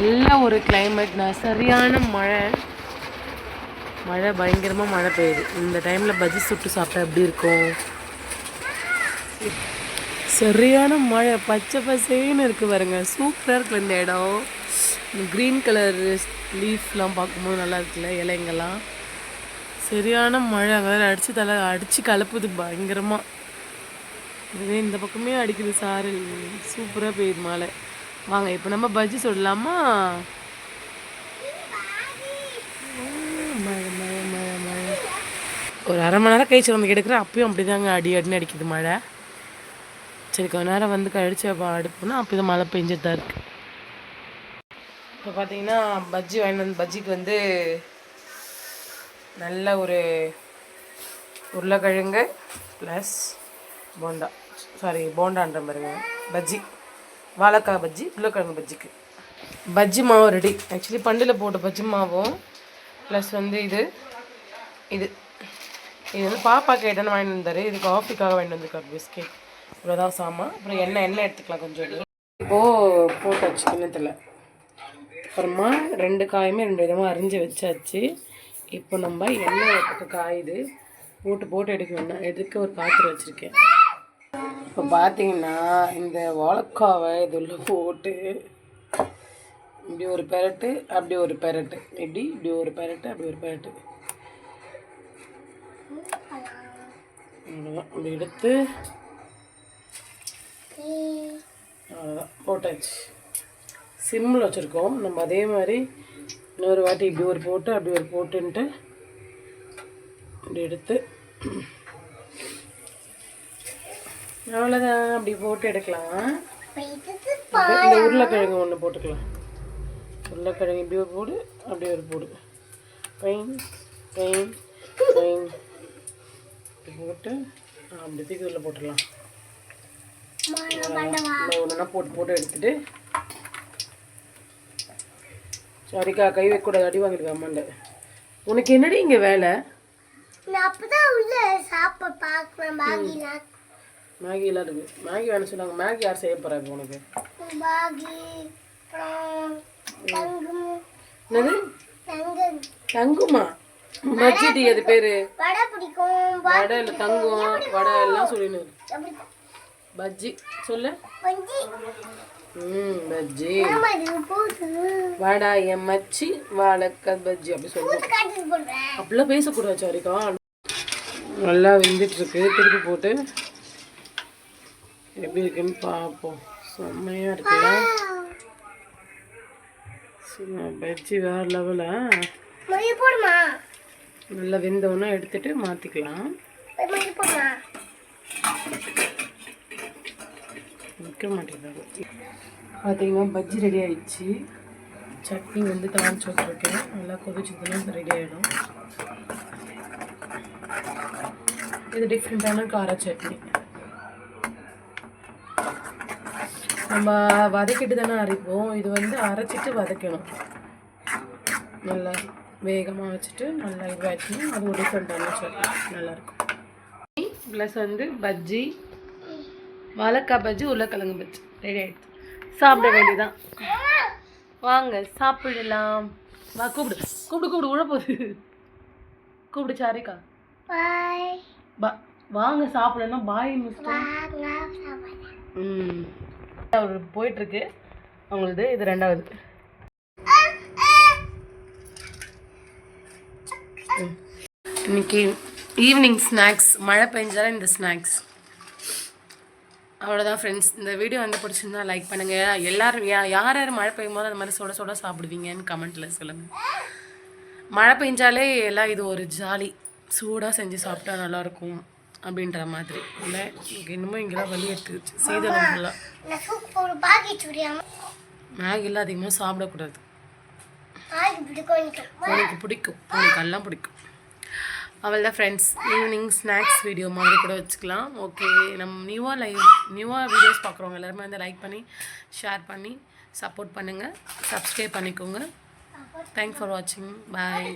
நல்ல ஒரு கிளைமேட்னா சரியான மழை. மழை பயங்கரமாக மழை பெய்யுது. இந்த டைமில் பஜ்ஜி சுட்டு சாப்பிட்டா எப்படி இருக்கும்? சரியான மழை. பச்சை பசேன்னு இருக்கு பாருங்க. சூப்பராக இருக்கு இந்த இடம். க்ரீன் கலர் லீஃப்லாம் பார்க்கும்போது நல்லா இருக்குல்ல இலைங்கெல்லாம் சரியான மழை. அங்கே அடித்து தலை அடித்து கலப்புது பயங்கரமாக இதுவே இந்த பக்கமே அடிக்குது சாரல். சூப்பராக பெய்யுது மழை. வாங்க இப்போ நம்ம பஜ்ஜி சொல்லலாமா ஒரு அரை மணி நேரம் கழிச்சு வந்து எடுக்கிறேன் அப்பயும் அப்படி தாங்க அடி அடின்னு அடிக்குது மழை. சரி கொஞ்ச நேரம் வந்து கழிச்சு அடுப்புனா அப்போ தான் மழை பெஞ்சிட்டு தான் இருக்கு. இப்போ பார்த்தீங்கன்னா பஜ்ஜி வாங்கிட்டு வந்து பஜ்ஜிக்கு வந்து நல்ல ஒரு உருளைக்கிழங்கு ப்ளஸ் போண்டா. சாரி போண்டான்ற பாருங்க பஜ்ஜி. வாழைக்காய் பஜ்ஜி உருளைக்கிழங்கு பஜ்ஜிக்கு. பஜ்ஜி மாவு ரெடி. ஆக்சுவலி பண்டில் போட்ட பஜ்ஜி மாவும் ப்ளஸ் வந்து இது இது இது வந்து பாப்பா கேட்டேன்னு வாங்கிட்டு வந்தார் இது காஃபிக்காக வாங்கிட்டு வந்திருக்காரு பிஸ்கெட் இவ்வளோதான் சாமான். அப்புறம் எண்ணெய் எண்ணெய் எடுத்துக்கலாம் கொஞ்சம் இப்போது போட்டாச்சு கிண்ணத்தில். அப்புறமா ரெண்டு காயுமே ரெண்டு விதமாக அரிஞ்சு வச்சாச்சு. இப்போ நம்ம எண்ணெய் காயுது. போட்டு போட்டு எடுக்கணும் எடுக்க ஒரு பாத்திரம் வச்சுருக்கேன்? இப்போ பார்த்தீங்கன்னா இந்த வாழைக்காவை இதில் போட்டு இப்படி ஒரு பெரட்டு அப்படி ஒரு பெரட்டு. இப்படி இப்படி ஒரு பெரட்டு அப்படி ஒரு பெரட்டு. அப்படி எடுத்து அவ்வளோதான் போட்டாச்சு. சிம்மில் வச்சுருக்கோம். நம்ம அதே மாதிரி இன்னொரு வாட்டி இப்படி ஒரு போட்டு அப்படி ஒரு போட்டுன்ட்டு இப்படி எடுத்து அவ்வளோதான் அப்படி போட்டு எடுக்கலாம். இந்த உருளைக்கிழங்கு ஒன்று போட்டுக்கலாம். உருளைக்கிழங்கு இப்படி ஒரு போடு அப்படி ஒரு போடு. பைன் பைன் இப்படி போட்டு அப்படி தூக்கி உள்ள போட்டுடலாம். ஒன்றா போட்டு போட்டு எடுத்துட்டு. சரிக்கா கை வைக்கக்கூடாது அடி வாங்கிருக்கா அம்மாண்ட. உனக்கு என்னடி இங்கே வேலை? நான் அப்பதான் உள்ள சாப்பிட பார்க்கிறேன் பாகிலாம் மேகிலாம் இருக்கு. மேகி வேணும் சொன்னாங்க. மேகி யார் செய்ய போகிறாங்க உனக்கு? என்னது? தங்கம் தங்குமா? பஜ்ஜி டீ அது பேரு. வடை இல்லை தங்கம் வடை எல்லாம் சொல்லினு. பஜ்ஜி. சொல்லு. ம் பஜ்ஜி. வடை எம்மச்சி வாழைக்காய் பஜ்ஜி அப்படி போடுறேன். அப்படிலாம் பேசக்கூடாது சாரிக்கா. நல்லா வெந்துட்டு இருக்கு திருப்பி போட்டு. எப்படி இருக்குன்னு பார்ப்போம். செம்மையாக இருக்குல்ல? பஜ்ஜி வேறு லெவலாக நல்லா வெந்தோன்னா எடுத்துட்டு மாற்றிக்கலாம் நிற்க மாட்டேங்கிறாங்க பார்த்தீங்கன்னா பஜ்ஜி ரெடி ஆயிடுச்சு. சட்னி வந்து தாளிச்சு வச்சுருக்கேன். நல்லா கொதிச்சதுன்னா ரெடி ஆகிடும் இது டிஃப்ரெண்ட்டான கார சட்னி. நம்ம வதக்கிட்டு தானே அரைப்போம். இது வந்து அரைச்சிட்டு வதக்கணும். நல்லா வேகமாக வச்சுட்டு நல்லா இதுவாச்சுன்னா அது ஒரு டிஃப்ரெண்ட்டான சட்னி. நல்லாயிருக்கும். ப்ளஸ் வந்து பஜ்ஜி வாழைக்காய் பஜ்ஜி உருளைக்கிழங்கு பஜ்ஜி. ரெடி ஆகிடுச்சு சாப்பிட வேண்டியதான் வாங்க சாப்பிடலாம். வா கூப்பிடு. கூப்பிடு கூப்பிடு. உழ போகுது. கூப்பிடு சாரிக்கா. பா வாங்க சாப்பிடணும் பாய் மிஸ்டர் ம். அவர் போயிட்டுருக்கு. அவங்களது இது ரெண்டாவது. ம். இன்னைக்கு ஈவினிங் ஸ்நாக்ஸ் மழை பெஞ்சாலும் இந்த ஸ்நாக்ஸ் அவ்வளோதான் ஃப்ரெண்ட்ஸ் இந்த வீடியோ வந்து பிடிச்சிருந்தா லைக் பண்ணுங்கள் எல்லோரும் யா யார் யார் மழை பெய்யும் போது அந்த மாதிரி சுட சுட சாப்பிடுவீங்கன்னு கமெண்ட்டில் சொல்லுங்கள் மழை பெஞ்சாலே எல்லாம் இது ஒரு ஜாலி. சூடாக செஞ்சு சாப்பிட்டா நல்லாயிருக்கும் அப்படின்ற மாதிரி. இல்லை எனக்கு இன்னமும் இங்கெல்லாம் வலி எடுத்துக்கிச்சு சீதனம் மேகிலாம் அதிகமாக சாப்பிடக்கூடாது. உனக்கு பிடிக்கும். உனக்கு எல்லாம் பிடிக்கும். அவள் தான் ஃப்ரெண்ட்ஸ் ஈவினிங் ஸ்நாக்ஸ் வீடியோ மாதிரி கூட வச்சுக்கலாம். ஓகே நம்ம நியூவாக லைவ் நியூவாக வீடியோஸ் பார்க்குறவங்க எல்லாருமே வந்து லைக் பண்ணி ஷேர் பண்ணி சப்போர்ட் பண்ணுங்கள் சப்ஸ்கிரைப் பண்ணிக்கோங்க. தேங்க்ஸ் ஃபார் வாட்சிங் பாய்